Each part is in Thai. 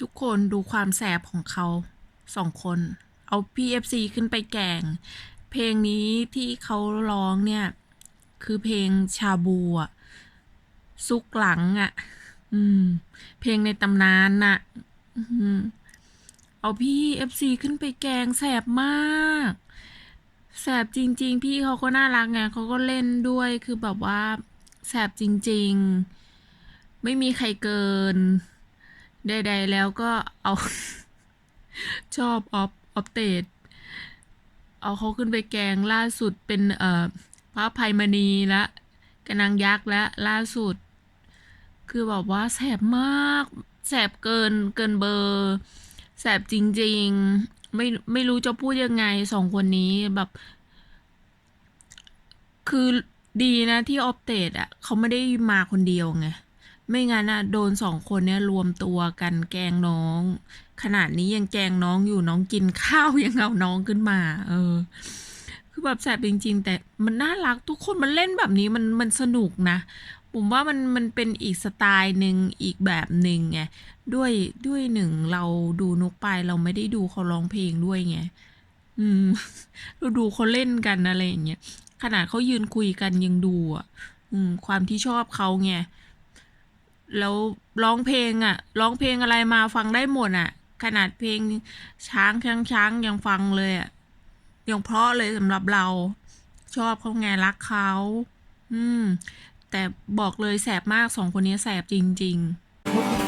ทุกคนดูความแสบของเขาสองคน เอา PFC ขึ้นไปแกงเพลงนี้ที่เขาร้องเนี่ย คือเพลงชาบูอะซุกหลังอะอืม เพลงในตำนานน่ะเอาพี่ FC ขึ้นไปแกงแสบมากแสบจริง ๆ พี่เขาก็น่ารักไงเขาก็เล่นด้วยคือแบบว่าแสบจริง ๆ ไม่มีใครเกิน ใดๆแล้วก็เอา ชอบออฟออฟเตดเอาเขาขึ้นไปแกงล่าสุดเป็นเอ่อพระภัยมณีและกนางยักษ์และล่าสุด คือแบบว่าแสบมากแสบเกินเกินเบอร์แสบจริง ๆ ไม่ไม่รู้จะพูดยังไงสองคนนี้แบบ คือดีนะที่ออฟเตดอะเขาไม่ได้มาคนเดียวไง ไม่งั้นอะโดนสองคนเนี้ยรวมตัวกันแกล้งน้อง ขนาดนี้ยังแกล้งน้องอยู่น้องกินข้าวยังเอาน้องขึ้นมา เออ คือแบบแสบจริง ๆ แต่มันน่ารักทุกคนมันเล่นแบบนี้มันมันสนุกนะผมว่ามันมันเป็นอีกสไตล์หนึ่งอีกแบบหนึ่งไงด้วยด้วยหนึ่งเราดูนกปลายเราไม่ได้ดูเขาร้องเพลงด้วยไงอืมเราดูเขาเล่นกันอะไรอย่างเงี้ยขนาดเขายืนคุยกันยังดูอะ อืม ความที่ชอบเขาไง แล้วร้องเพลงอะร้องเพลงอะไรมาฟังได้หมดอะ ขนาดเพลงช้างช้างช้างยังฟังเลยอะยังเพราะเลยสำหรับเรา ชอบเขาไงรักเขาอืม แต่บอกเลยแสบมากสองคนนี้แสบจริง ๆ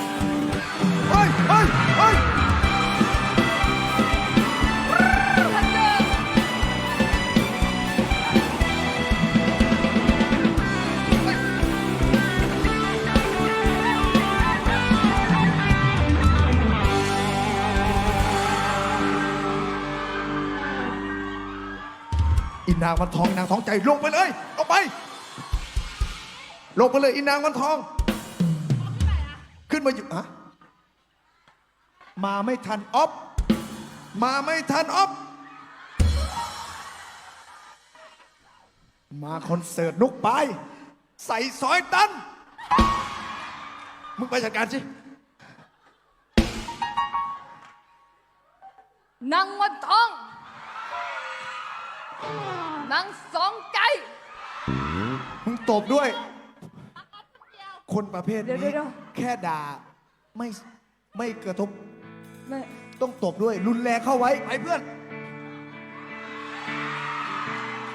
างวันทองอินางท้องใจลงไปเลยเอาไป ลงไปเลยอินนางวันทอง ขึ้นมาอยู่อะมาไม่ทันออฟมาไม่ทันออฟมาคอนเสิร์ตนุกไป ใส่ซอยตัน มึงไปจัดการสินางวันทอง นางสองใจ มึงตบด้วย คนประเภทเดี๋ยวนี้ เดี๋ยว แค่ด่าไม่ไม่กระทบแม่ต้องตบด้วย รุนแรงเข้าไว้ไปเพื่อน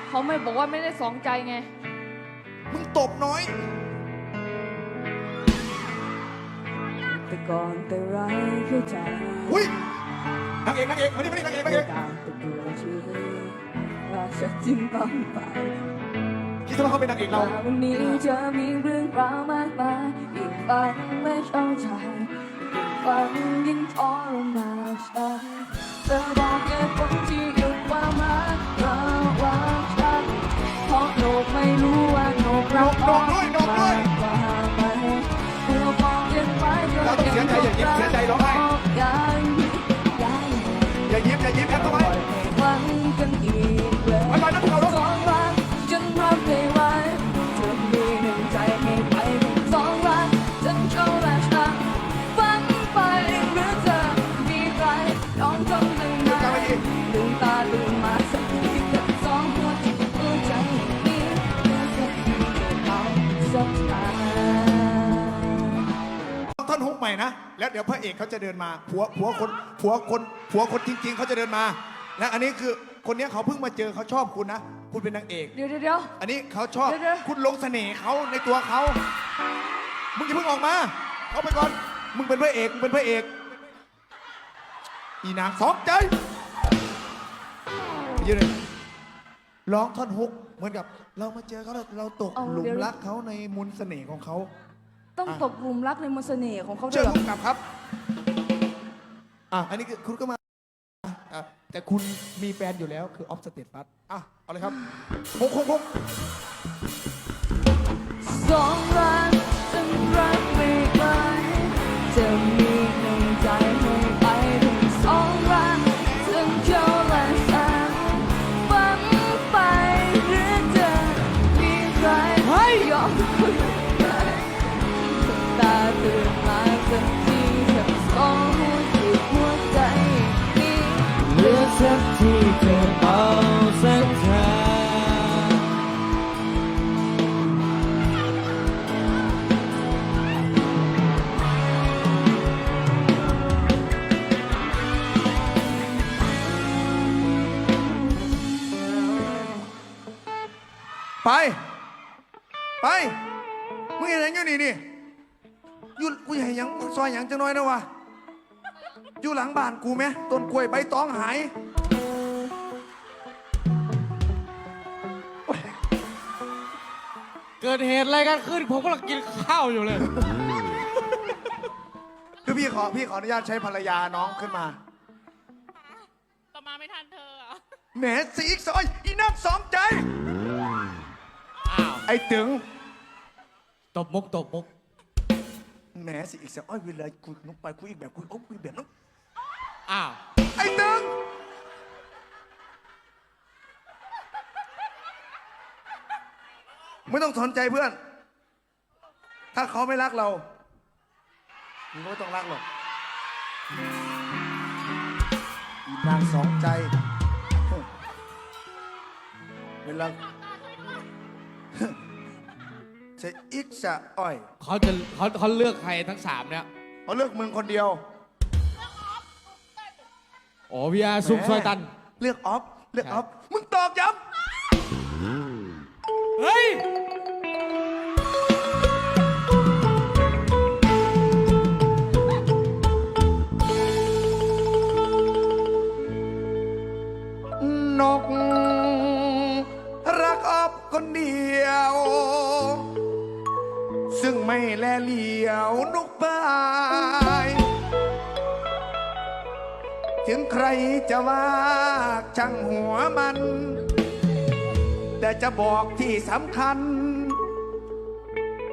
เขาไม่บอกว่าไม่ได้สองใจไง มึงตบน้อย แต่ก่อนแต่ไรเข้าใจอุ้ยนางเอกนางเอกมาดิมาดินางเอกนางเอกตามตัวชีวิต ว่าฉันจึงต้องไปคิดซะว่าเขาเป็นนางเอกเราว่าวันนี้จะมีเรื่องราวมากมายยิ่งฟังไม่เข้าใจยิ่งฟังยิ่งทรมานฉันเธอบอกเหตุผลที่ ดี๋ยวพระเอกเขาจะเดินมาผัวผัวคนผัวคนผัวคนจริง ๆเขาจะเดินมาและอันนี้คือคนเนี้ยเขาเพิ่งมาเจอเขาชอบคุณนะ คุณเป็นนางเอก เดี๋ยวเดี๋ยวเดี๋ยว อันนี้เขาชอบเดี๋ยวๆ คุณลงเสน่ห์เขาในตัวเขา มึงอย่าเพิ่งออกมาเข้าไปก่อน มึงเป็นพระเอกมึงเป็นพระเอก อีนางสองใจไปยืนเลยร้องท่อนฮุกเหมือนกับ เรามาเจอเขาเราเราตกเอาหลุมเดี๋ยว รักเขาในมนต์เสน่ห์ของเขา ต้องตกหลุมรักในมนต์เสน่ห์ของเขาด้เชิวยญเหรอผู้กำกับครับอะอันนี้คือคุณก็มาอะแต่คุณมีแฟนอยู่แล้วคือออฟสเตตฟัสอะเอาเลยครับคงคงคงสองรัก ไป ไป มึงเห็นหยังอยู่นี่นี่อยู่กูเห็นหยังซอยหยังจังน้อยนะวะอยู่หลังบ้านกูไหมต้นกล้วยใบตองหายเกิดเหตุอะไรกันขึ้น ผมกำลังกินข้าวอยู่เลย คือพี่ขอพี่ขออนุญาตใช้ภรรยาน้องขึ้นมาต่อมาไม่ทันเธออะแหมสีอีกซอยอีนักสองใจอ้าว ไอ้ตึงตบมุกตบมุกแหมสิอีกซอยอ้อยเวลากูนุกไปกูอีกแบบกูโอ้กูอีกแบบนู้นอ้าวไอ้ตึงไม่ต้องสนใจเพื่อน ถ้าเขาไม่รักเรามึงก็ไม่ต้องรักหรอกอีนางสองใจ เวลา ใช่อีกจะอ้อยเขาจะเขาเขาเลือกใครทั้งสามเนี่ยเขาเลือกมึงคนเดียว อ๋อพี่อาซุปซอยตัน เลือกออฟเลือกออฟมึงตอกย้เฮ้ย แลเหลียวนกบายถึงใครจะว่าช่างหัวมัน แต่จะบอกที่สำคัญ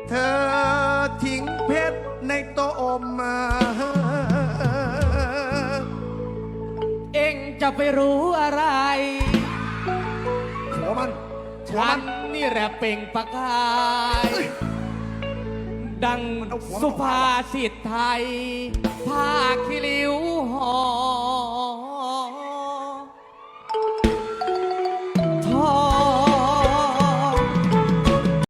เธอทิ้งเพชรในโตะอมเอ็งจะไปรู้อะไรหัวมันหัวฉัมันนนี่แหละเปล่งประกาย ดังสุภาษิตไทยผ้าคิริ้วหอ